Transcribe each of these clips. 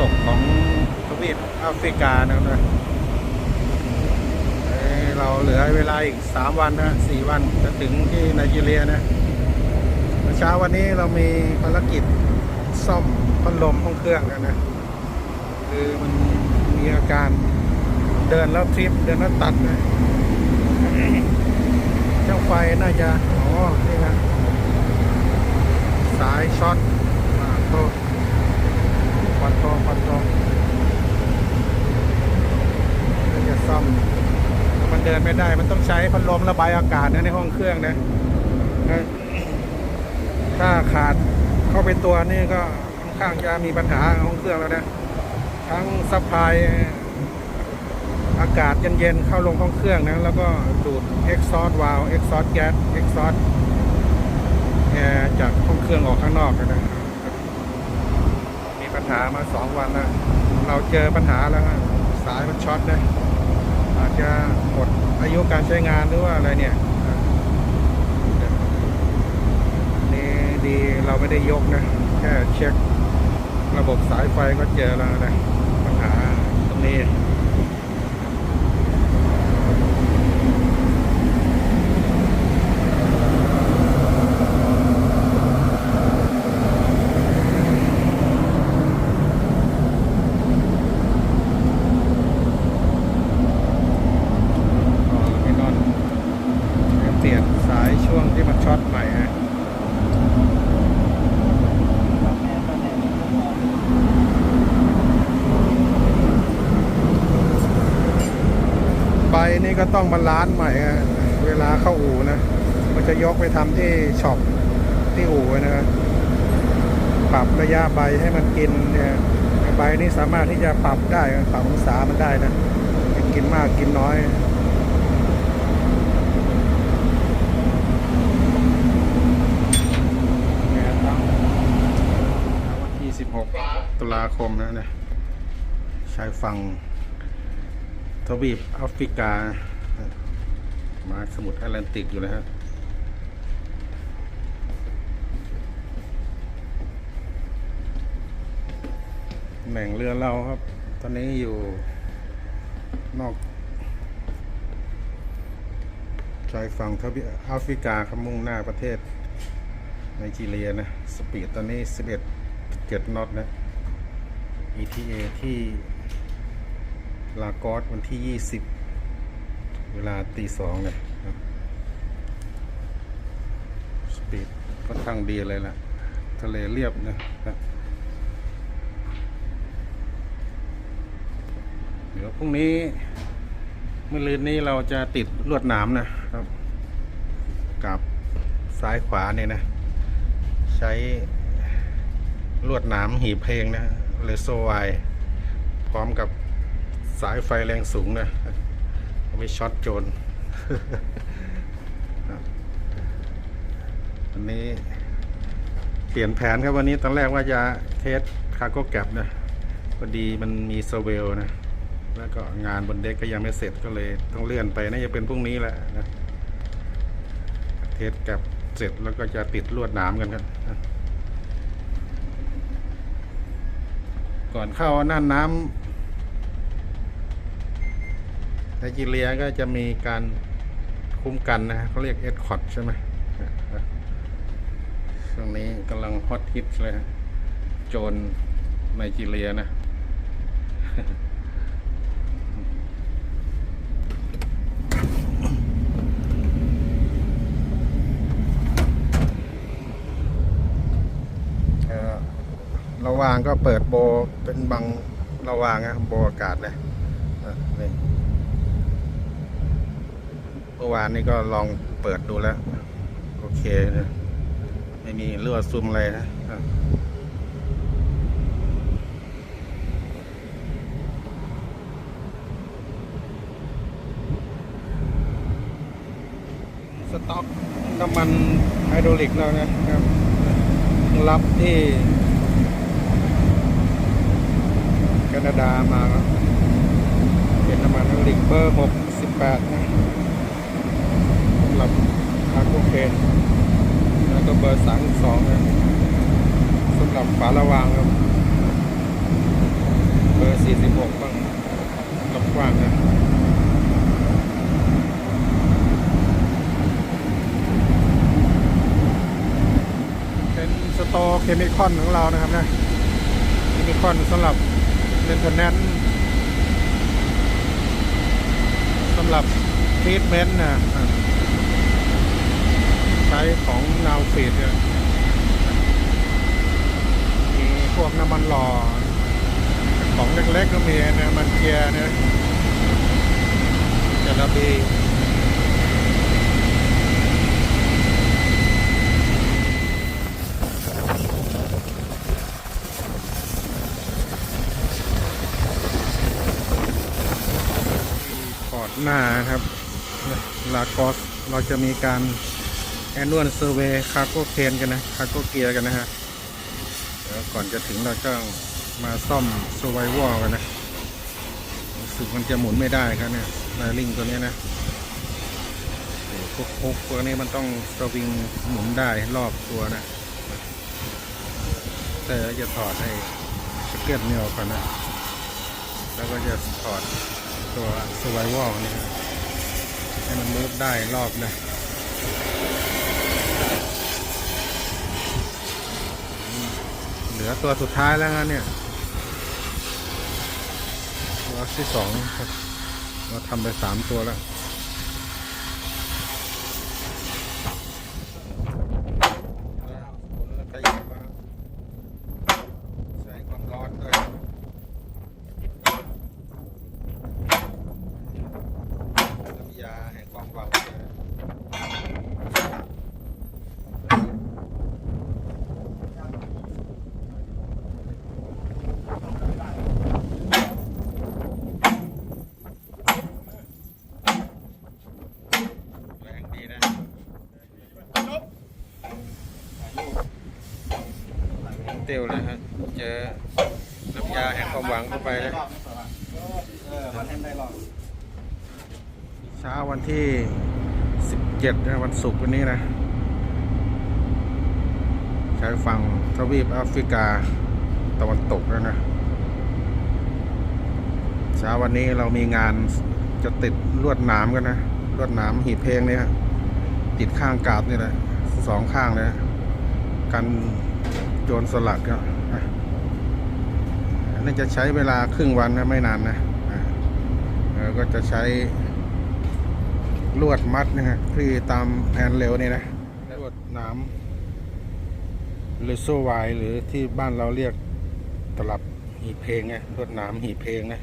ตกของทวีปแอฟริกานะครับนะเราเหลือเวลาอีกสามวันนะสี่วันจะถึงที่ไนจีเรียนะเช้าวันนี้เรามีภารกิจซ่อมพัดลมห้องเครื่องนะนะ คือมันมีอาการเดินแล้วทริปเดินแล้วตัดนะช่างไฟน่าจะอ๋อนี่นะสายช็อตอ่าโทษ ควันโทควันโทน่าจะซ่อมมันเดินไม่ได้ มันต้องใช้พัดลมระบายอากาศนะในห้องเครื่องนะถ้าขาดเข้าไปตัวนี่ก็ค่อนข้างจะมีปัญหาห้องเครื่องแล้วนะทั้งซัพพลายอากาศเย็นๆเข้าลงห้องเครื่องนะแล้วก็ดูด exhaust valve exhaust gas exhaust แอร์จากห้องเครื่องออกข้างนอกนะ หามาสองวันแล้วเราเจอปัญหาแล้วฮะสายมันช็อตนะอาจจะหมดอายุการใช้งานหรือว่าอะไรเนี่ยนี่ดีเราไม่ได้ยกนะแค่เช็คระบบสายไฟก็เจอแล้วนะปัญหาตรงนี้ อ๋อพี่นอนท์เดี๋ยวเปลี่ยนสายช่วงที่มัน ช็อตใหม่ฮะใบนี่ก็ต้องบาลานซ์ใหม่ฮะเวลาเข้าอู่นะ มันจะยกไปทำที่ช็อปที่อู่นะครับปรับระยะใบให้มันกินเนี่ยใบนี่สามารถที่จะปรับได้ปรับองศามันได้นะกินมากกินน้อยครับวันที่ 16 ตุ ลาคมนะเนี่ยชายฝั่งทวีปแอฟริกา มาสมุทรแอตแลนติกอยู่เลยฮะแหน่งเรือเราครับ ตอนนี้อยู่นอกชายฝั่งทวีปแอฟริกาครับมุ่งหน้าประเทศไนจีเรียนะ สปีดตอนนี้ 11 7น็อตนะ ETA ที่ลากอสวันที่ 20 เวลาตีสองเนี่ยครับสปีดค่อนข้างดีเลยล่ะ ทะเลเรียบนะครับเดี๋ยวพรุ่งนี้เมื่อลืนนี้เราจะติดลวดหนามนะครับ กับซ้ายขวาเนี่ยนะ ใช้ลวดหนามหีบเพลงนะ เลโซไวพร้อมกับสายไฟแรงสูงนะเอาไปช็อตโจรครับวันนี้เปลี่ยนแผนครับวันนี้ตอนแรกว่าจะเทสคาร์โก้แกรบนะพอดีมันมีเซเวลนะแล้วก็งานบนเด็กก็ยังไม่เสร็จก็เลยต้องเลื่อนไปน่าจะเป็นพรุ่งนี้แหละนะเทสแกรบเสร็จแล้วก็จะติดลวดหนามกันครับ ก่อนเข้าน่านน้ำไนจีเรียก็จะมีการคุ้มกันนะเขาเรียกเอ็ดคอร์ดใช่ไหมช่วงนี้กำลังฮอตฮิตเลยโจรไนจีเรียนะ เอ่อระห วางก็เปิดโบเป็นบางระหว่างนะโบอากาศเลยนี่เมื่อวานนี้ก็ลองเปิดดูแล้ว โอเคนะไม่มีรั่วซุมอะไรนะอะสต็อกน้ำมันไฮดรอลิกแล้วนะครับ รับที่ แคนาดามาเป็นน้ำมันลิกเบอร์68นะสำหรับคาร์โกเคนแล้วก็เบอร์32นะสำหรับฝาระวางครับ เบอร์สี่สิบหกบ้างลำกว้างนะเป็นสตร์เคมีคอนของเรานะครับนะเคมีคอนสำหรับ เลนเทนแนนสำหรับทรีทเมนต์นะใช้ของนาวฟีดเนี่ยมีพวกน้ำมันหล่อ ของเล็กๆก็มีนะมันเกียร์นะจะระบี พอร์ด หน้าครับลากอสเราจะมีการแอนนวลเซอร์เวย์คาร์โกเคนกันนะคาร์โกเกียร์กันนะฮะเดี๋ยวก่อนจะถึงเราก็มาซ่อมสไววอลกันนะรู้สึกมันจะหมุนไม่ได้ครับเนี่ยไลลิงตัวเนี้ยนะพวกพวกพวกนี้มันต้องสวิงหมุนได้รอบตัวนะแต่จะถอดให้สเก็ตเนี่ยออกก่อนนะ แล้วก็จะถอด ตัว survival นี่ยให้มันมูฟได้รอบนะเหลือตัวสุดท้ายแล้วนะเนี่ยตัวที่สองเราทำไปสามตัวแล้ว ใช้ความร้อนด้วย น้ำยาแห่งความหวังเลยแรงดีนะ เตียวเลยฮะเจอน้ำยาแห่งความหวังเข้าไปนะเช้าวันที่ 17นะวันศุกร์วันนี้นะใช้ฝั่งทวีปแอฟริกาตะวันตกแล้วนะเช้าวันนี้เรามีงานจะติดลวดหนามกันนะลวดหนามหีบเพลงเนี่ยติดข้างกาบนี่แหละสองข้างเลยกัน โจรสลัดก็อันนี้จะใช้เวลาครึ่งวันนะไม่นานนะแล้วก็จะใช้ลวดมัดนะฮะที่ตามแผนเร็วนี่นะลวดหน้ำเลโซไวหรือที่บ้านเราเรียกตลับหีเพลงไงลวดหน้ำหีเพลงนะ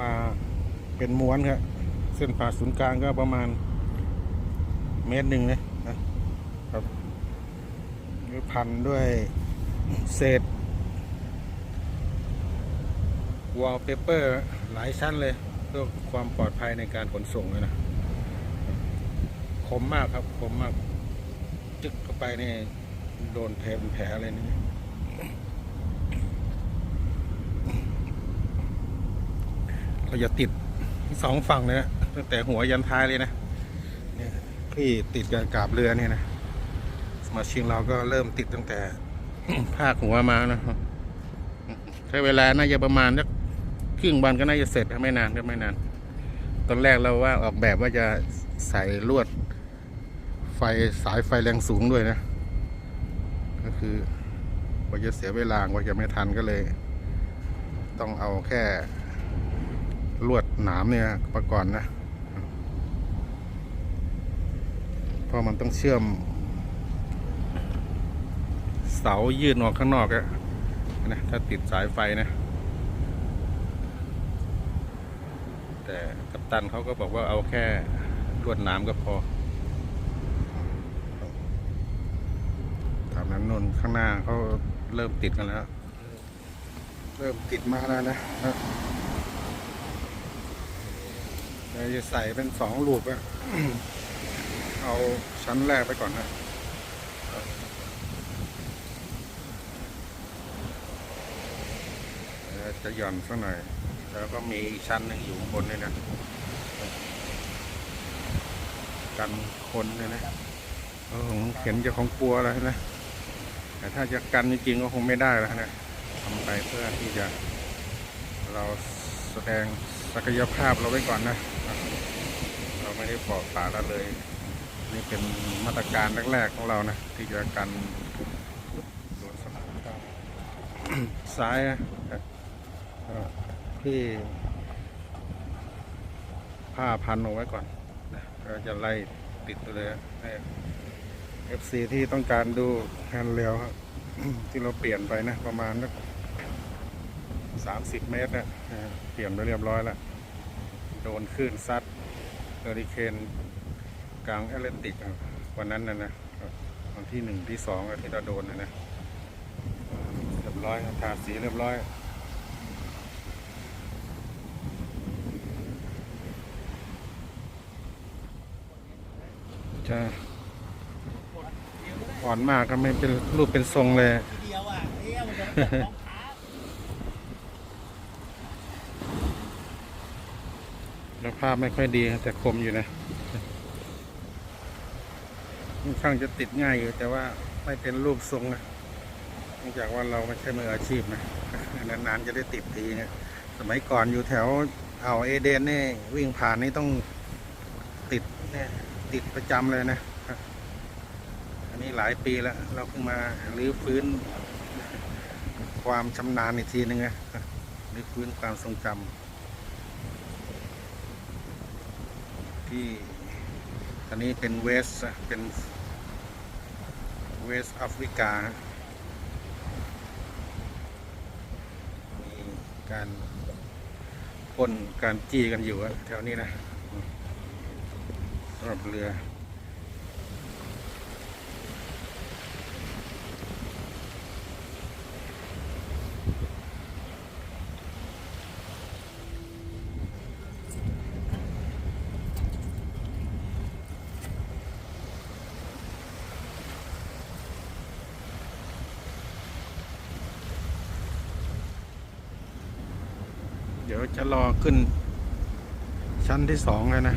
มาเป็นม้วนครับเส้นผ่าศูนย์กลางก็ประมาณเมตรหนึ่งนะ แล้วพันด้วยเศษวอลเปเปอร์หลายชั้นเลยเพื่อความปลอดภัยในการขนส่งเลยนะ คมมากครับ คมมาก จึกเข้าไปนี่โดนแผลเป็นแผลเลยนี่เราจะติดสองฝั่งเลยนะตั้งแต่หัวยันท้ายเลยนะเนี่ยที่ติดกับกาบเรือเนี่ยนะ มาเชิงเราก็เริ่มติดตั้งแต่ภาคหัวมานะครับใช้เวลาน่าจะประมาณสักครึ่งวันก็น่าจะเสร็จไม่นานก็ไม่นาน ตอนแรกเราว่าออกแบบว่าจะใส่ลวด ไฟสายไฟแรงสูงด้วยนะ ก็คือว่าจะเสียเวลาว่าจะไม่ทันก็เลย ต้องเอาแค่ลวดหนามเนี่ยประก่อนนะ เพราะมันต้องเชื่อม สายื่นออกข้างนอกอะนะถ้าติดสายไฟนะ แต่กัปตันเขาก็บอกว่าเอาแค่ลวดน้ำก็พอตามนั้นนนข้างหน้าเขาเริ่มติดกันแล้ว เริ่มติดมาแล้วนะเราจะใส่เป็นสองลูปอะเอาชั้นแรกไปก่อนนะ เดี๋ยว จะหย่อนสักหน่อย แล้วก็มีอีกชั้นหนึ่งอยู่บนนี่นะ กันคนเนี่ยนะเออผมเห็นจะของกลัวแล้วนะ แต่ถ้าจะกันจริงๆก็คงไม่ได้แล้วนะทำไปเพื่อที่จะ เราแสดงศักยภาพเราไว้ก่อนนะ เราไม่ได้ปล่อยปละละเลย นี่เป็นมาตรการแรกๆของเรานะ ที่จะกันโดนสนามครับซ้ายอ่อ ที่ผ้าพันเอาไว้ก่อนนะก็จะไล่ติดไปเลยให้ FC ที่ต้องการดูแฮนเรลครับที่เราเปลี่ยนไปนะ ประมาณสักสามสิบเมตรนะเปลี่ยนไปเรียบร้อยแล้วโดนคลื่นซัดเฮอริเคนกลางแอตแลนติกอะวันนั้นนะนะวันที่หนึ่งที่สองที่เราโดนนะนะเรียบร้อยทาสีเรียบร้อย จะอ่อนมากก็ไม่เป็นรูปเป็นทรงเลยทีเดียวอะเอ้ยมันจะต้องท้าแล้วภาพไม่ค่อยดีแต่คมอยู่นะค่อนข้างจะติดง่ายอยู่ แต่ว่าไม่เป็นรูปทรงนะเนื่องจากว่าเราไม่ใช่มืออาชีพนะนานๆจะได้ติดทีเนี่ยสมัยก่อนอยู่แถวเอาวเอเดนนี่วิ่งผ่านนี่ต้องติดเนี่ย ติดประจำเลยนะอันนี้หลายปีแล้ว เราเพิ่งมารื้อฟื้น ความชำนาญอีกทีนึงนะรื้อฟื้นความทรงจำที่อันนี้เป็นเวสเป็นเวสแอฟริกา มีการปล้นการจี้กันอยู่แถวนี้นะ รับเรือเดี๋ยวจะรอขึ้นชั้นที่สองเลยนะ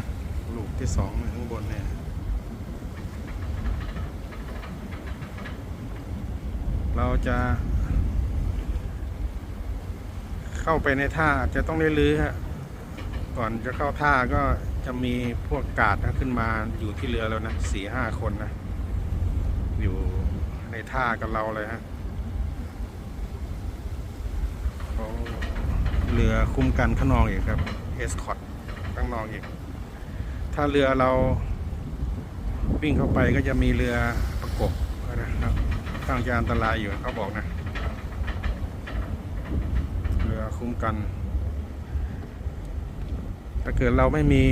ลูกที่สองข้างบนเนี่ยเราจะ เข้าไปในท่าจะต้องได้ลื้อฮะก่อนจะเข้าท่าก็จะมีพวกกาดนะขึ้นมาอยู่ที่เรือแล้วนะสี่ห้าคนนะ อยู่ในท่ากับเราเลยฮะเขาเรือคุ้มกันข้างนอกอีกครับ เอสคอตข้างนอกอีก ถ้าเรือเราวิ่งเข้าไปก็จะมีเรือประกบนะครับข้างจะอันตรายอยู่เขาบอกนะ เรือคุ้มกัน ถ้าเกิดเราไม่มี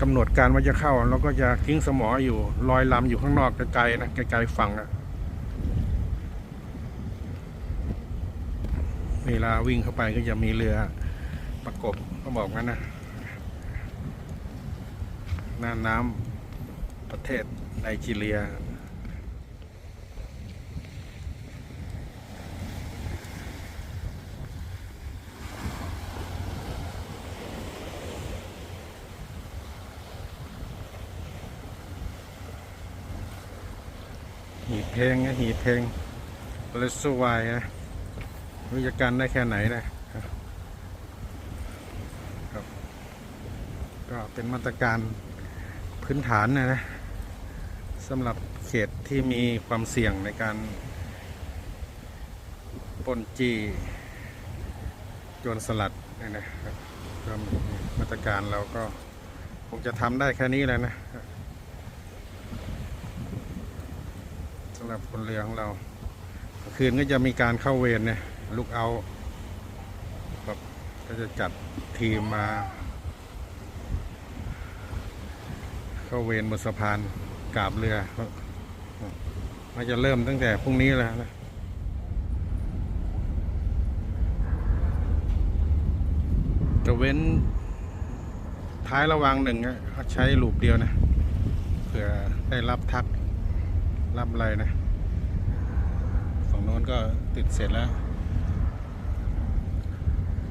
กำหนดการว่าจะเข้า เราก็จะทิ้งสมออยู่ลอยลำอยู่ข้างนอกไกลๆนะไกลๆฝั่งอะเวลาวิ่งเข้าไปก็จะมีเรือประกบเขาบอกงั้นนะ หน้าน้ำประเทศไนจีเรียหีบเพลงนะหีบเพลงเลสวายนะวิจการได้แค่ไหนนะครับครับก็เป็นมาตรการ พื้นฐานนะนะสำหรับเขตที่มีความเสี่ยงในการปนจีโจรสลัดนี่นะครับมาตรการเราก็คงจะทำได้แค่นี้แล้วนะสำหรับคนเรือของเราคืนก็จะมีการเข้าเวรเนี่ยลูกเอาแบบก็จะจัดทีมมา เข้าเวรบนสะพานกาบเรือมันจะเริ่มตั้งแต่พรุ่งนี้แล้วนะจะเว้นท้ายระวังหนึ่งอะใช้ลูปเดียวนะเผื่อได้รับทักรับอะไรนะฝั่งโน้นก็ติดเสร็จแล้ว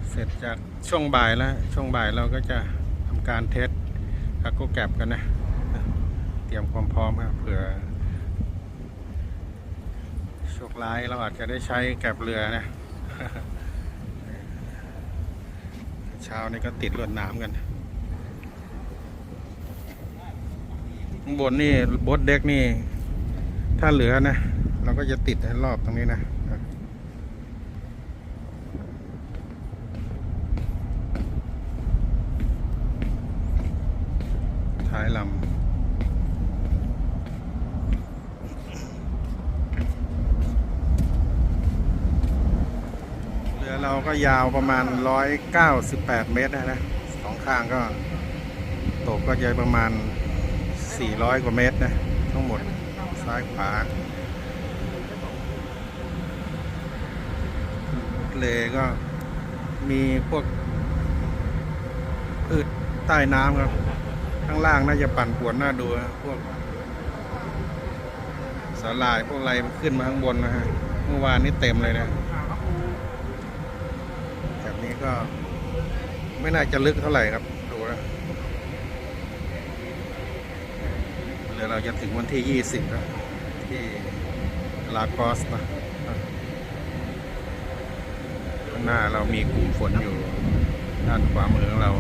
เสร็จจากช่วงบ่ายแล้ว ช่วงบ่ายเราก็จะทำการเทสคาโกแกบกันนะ รียมความพร้อมครับเผื่อโชคร้ายเราอาจจะได้ใช้แกบเรือนะเช้านี้ก็ติดลวดน้ำกันข้างบนนี่บดเด็กนี่ ถ้าเหลือนะ เราก็จะติดให้รอบตรงนี้นะ ท้ายลำ เรือเราก็ ยาวประมาณ 198 เมตรนะนะสองข้างก็ ตกก็จะประมาณ 400 กว่าเมตรนะ ทั้งหมดซ้ายขวาเลก็มีพวกพืชใต้น้ำครับ ข้างล่างน่าจะปั่นป่วนน่าดูนะพวกสาหร่ายพวกอะไรขึ้นมาข้างบนนะฮะ เมื่อวานนี้เต็มเลยนะ นี้ก็ ไม่น่าจะลึกเท่าไหร่ครับดูนะเดี๋ยวเราจะถึงวันที่20แล้วที่ลากอสนะข้างหน้าเรามีกลุ่มฝนอยู่ด้านขวามือของเรา